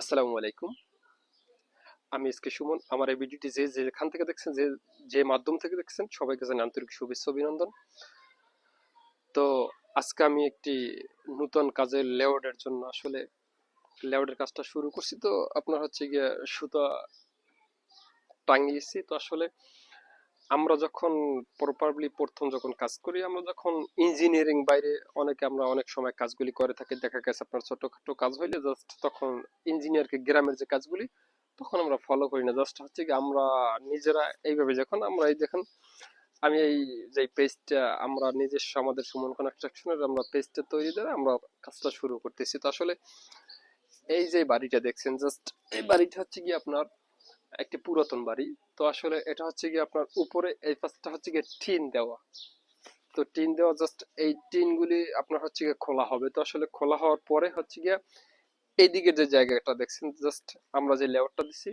আসসালামু আলাইকুম। আমি এসকে সুমন। আমার এই ভিডিওটি যে যেখান থেকে দেখছেন, যে যে মাধ্যম থেকে দেখছেন সবাই কাছে আন্তরিক শুভেচ্ছা, অভিনন্দন। তো আজকে আমি একটি নতুন কাজের লেআউটের জন্য আসলে লেআউটের কাজটা শুরু করছি। তো আপনার হচ্ছে গিয়ে সুতা টাঙিয়েছি। তো আসলে আমরা যখন প্রপারলি প্রথম যখন কাজ করি, আমরা যখন ইঞ্জিনিয়ারিং বাইরে অনেকে আমরা অনেক সময় কাজগুলি করে থাকি, দেখা গেছে আপনার ছোটখাটো কাজ হইলে জাস্ট তখন ইঞ্জিনিয়ারকে গ্রামের যে কাজগুলি, তখন আমরা ফলো করি না। জাস্ট হচ্ছে কি আমরা নিজেরা এইভাবে যখন আমরা এই দেখেন, আমি এই যে পেজটা আমরা নিজস্ব আমাদের সুমন কনস্ট্রাকশনের আমরা পেজটা তৈরি করে আমরা কাজটা শুরু করতেছি। তো আসলে এই যে বাড়িটা দেখছেন জাস্ট এই বাড়িটা হচ্ছে কি আপনার একটি পুরাতন বাড়ি। তো আসলে এটা হচ্ছে কি আপনার উপরে, এই পাশটা হচ্ছে কি টিন দেওয়া। তো টিন দেওয়া জাস্ট এই টিন গুলি আপনার হচ্ছে গিয়ে খোলা হবে। তো আসলে খোলা হওয়ার পরে হচ্ছে গিয়ে এইদিকে যে জায়গাটা দেখছেন জাস্ট আমরা যে লেয়ারটা দিছি,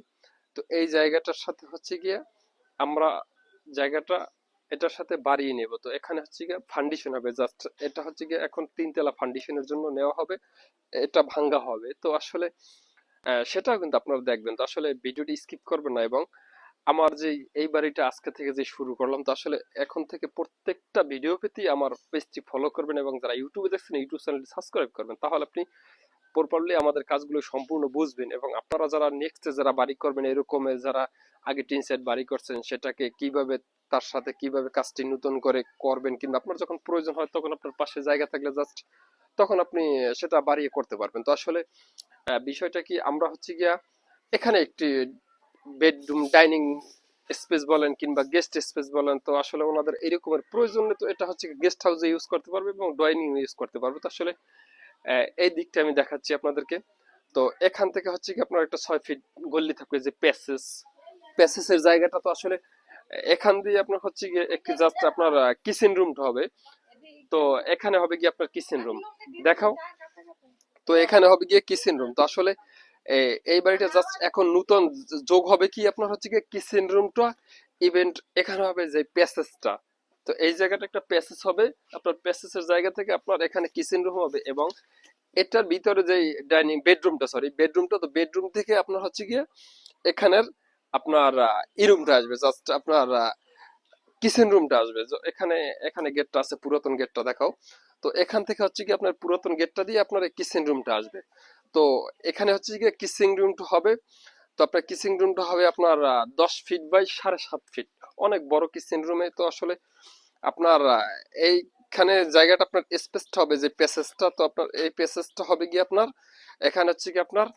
তো এই জায়গাটার সাথে হচ্ছে গিয়ে আমরা জায়গাটা, এটার সাথে বাড়িয়ে নেব। তো এখানে হচ্ছে গিয়ে ফান্ডিশন হবে জাস্ট এটা হচ্ছে গিয়ে এখন তিনতলা ফান্ডিশনের জন্য নেওয়া হবে। এটা ভাঙ্গা হবে। তো আসলে সেটাও কিন্তু আপনারা দেখবেন তো আসলে ভিডিওটি স্কিপ করবেন না এবং আমার যে এই বাড়িটা আজকে থেকে যে শুরু করলাম, তো আসলে এখন থেকে প্রত্যেকটা ভিডিও পেতেই আমার পেজটি ফলো করবেন এবং যারা ইউটিউবে দেখছেন ইউটিউব চ্যানেলটি সাবস্ক্রাইব করবেন, তাহলে আপনি প্রপারলি আমাদের কাজগুলো সম্পূর্ণ বুঝবেন এবং আপনারা যারা নেক্সট যারা বাড়ি করবেন, এরকম যারা আগে টিন সেট বাড়ি করছেন, সেটাকে কীভাবে তার সাথে কীভাবে কাজটি নতুন করে করবেন কিংবা আপনার যখন প্রয়োজন হয়, তখন আপনার পাশে জায়গা থাকলে জাস্ট তখন আপনি সেটা বাড়িয়ে করতে পারবেন। তো আসলে বিষয়টা কি, আমরা হচ্ছে গিয়া এখানে একটি বেডরুম ডাইনিং স্পেস বলেন কিংবা গেস্ট স্পেস বলেন, তো আসলে ওনাদের এরকমের প্রয়োজন তো এটা হচ্ছে গেস্ট হাউসে ইউজ করতে পারবে এবং ডাইনিং ইউজ করতে পারবে। তো আসলে এই দিকটা আমি দেখাচ্ছি আপনাদেরকে। তো এখান থেকে হচ্ছে কি আপনার একটা ছয় ফিট গল্লি থাকবে, যে প্যাসেস প্যাসেসের জায়গাটা তো আসলে, এখান দিয়ে আপনার হচ্ছে গিয়ে একটি জাস্ট আপনার কিচেন রুমটা হবে। তো এখানে হবে কি আপনার কিচেন রুম দেখাও। তো এখানে হবে গিয়ে কিচেন রুম তো আসলে এই বাড়িটা জাস্ট এখন নতুন যোগ হবে কি আপনার হচ্ছে গিয়ে কিচেন রুমটা ইভেন্ট এখানে হবে যে প্যাসেজটা তো এই জায়গাটা একটা প্যাসেজ হবে। আপনার প্যাসেজের জায়গা থেকে আপনার এখানে কিচেন রুম হবে এবং এটার ভিতরে যে ডাইনিং বেডরুমটা সরি বেডরুমটা তো বেডরুম থেকে আপনার হচ্ছে গিয়ে এখানের আপনার ই রুমটা আসবে। জাস্ট আপনার কিচেন রুমটা আসবে? এখানে এখানে গেটটা আছে পুরাতন গেটটা দেখাও। তো এখান থেকে হচ্ছে কি আপনার পুরাতন গেটটা দিয়ে আপনার কিচেন রুমটা আসবে। তো এখানে হচ্ছে কি কিচেন রুমটা হবে। তো আপনার কিচেন রুমটা হবে আপনার দশ ফিট বাই সাড়ে সাত ফিট অনেক বড় কিচেন রুমে তো আসলে আপনার এইখানে জায়গাটা আপনার স্পেসটা হবে যে প্যাসেজটা তো আপনার এই প্যাসেজটা হবে গিয়ে আপনার, এখানে হচ্ছে কি আপনার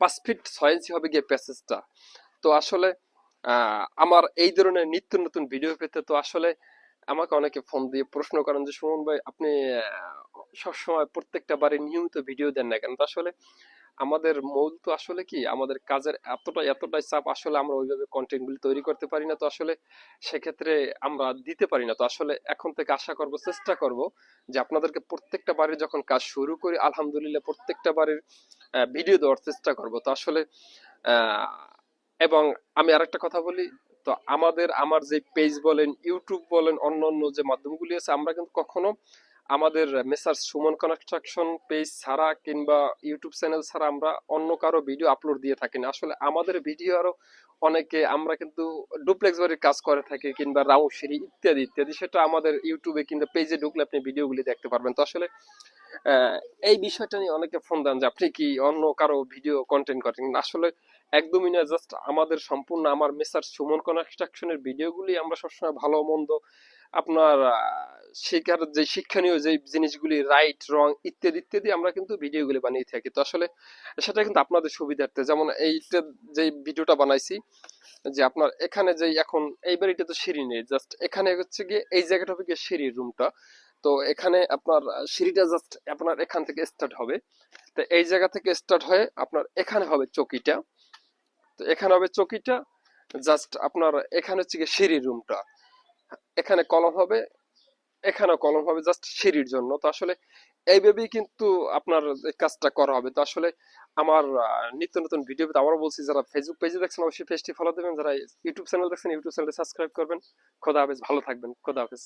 পাঁচ ফিট ছয় ইঞ্চি হবে গিয়ে প্যাসেজটা তো আসলে আমার এই ধরনের নিত্য নতুন ভিডিও পেতে তো আসলে আমাকে অনেকে ফোন দিয়ে প্রশ্ন করেন যে, সুমন ভাই, আপনি সবসময় প্রত্যেকটা বারে নিয়মিত ভিডিও দেন না কেন? আসলে আমাদের মূল তো আসলে কি, আমাদের কাজের এতটা এতটাই চাপ, আসলে আমরা ওইভাবে কন্টেন্ট গুলি তৈরি করতে পারি না। তো আসলে সেক্ষেত্রে আমরা দিতে পারি না। তো আসলে এখন থেকে আশা করব, চেষ্টা করব যে আপনাদেরকে প্রত্যেকটা বাড়ির যখন কাজ শুরু করি, আলহামদুলিল্লাহ প্রত্যেকটা বাড়ির ভিডিও দেওয়ার চেষ্টা করব। তো আসলে এবং আমি আরেকটা কথা বলি তো আমাদের, আমার যে পেজ বলেন ইউটিউব বলেন অন্য অন্য যে মাধ্যমগুলি আছে, আমরা কিন্তু কখনো আমাদের মেসার সুমন কনস্ট্রাকশন পেজ ছাড়া কিংবা ইউটিউব চ্যানেল ছাড়া আমরা অন্য কারও ভিডিও আপলোড দিয়ে থাকি না। আসলে আমাদের ভিডিও আরও অনেকে, আমরা কিন্তু ডুপ্লেক্স বাড়ির কাজ করে থাকি কিংবা রাউ সিঁড়ি ইত্যাদি ইত্যাদি, সেটা আমাদের ইউটিউবে কিংবা পেজে ঢুকলে আপনি ভিডিওগুলি দেখতে পারবেন। তো আসলে এই বিষয়টা নিয়ে অনেকে ফোন দেন যে, আপনি কি অন্য কারও ভিডিও কন্টেন্ট করেন? আসলে একদমই না জাস্ট আমাদের সম্পূর্ণ আমার মেসার সুমন কনস্ট্রাকশনের ভিডিওগুলি আমরা সবসময় ভালো, মন্দ, আপনার শেখার যে শিক্ষণীয় যে জিনিসগুলি রাইট রং ইত্যাদি ইত্যাদি আমরা কিন্তু ভিডিওগুলি বানিয়ে থাকি। তো আসলে সেটা কিন্তু আপনাদের সুবিধার্থে। যেমন এইটা যে ভিডিওটা বানাইছি, যে আপনার এখানে যে এখন, এই বাড়িটা তো সিঁড়ি নেই জাস্ট এখানে হচ্ছে গিয়ে এই জায়গাটা হবে গিয়ে সিঁড়ির রুমটা তো এখানে আপনার সিঁড়িটা জাস্ট আপনার এখান থেকে স্টার্ট হবে। তো এই জায়গা থেকে স্টার্ট হয়ে আপনার এখানে হবে চকিটা। তো এখানে হবে চকিটা জাস্ট আপনার এখানে হচ্ছে গিয়ে সিঁড়ির রুমটা এখানে কলম হবে, এখানেও কলম হবে জাস্ট সিঁড়ির জন্য। তো আসলে এইভাবেই কিন্তু আপনার কাজটা করা হবে। তো আসলে আমার নিত্য নতুন ভিডিও আবারও বলছি, যারা ফেসবুক পেজে দেখছেন, অবশ্যই পেজটি ফলো দেবেন। যারা ইউটিউব চ্যানেল দেখছেন ইউটিউব চ্যানেল সাবস্ক্রাইব করবেন। খোদা হাফেজ, ভালো থাকবেন। খোদা হাফেজ।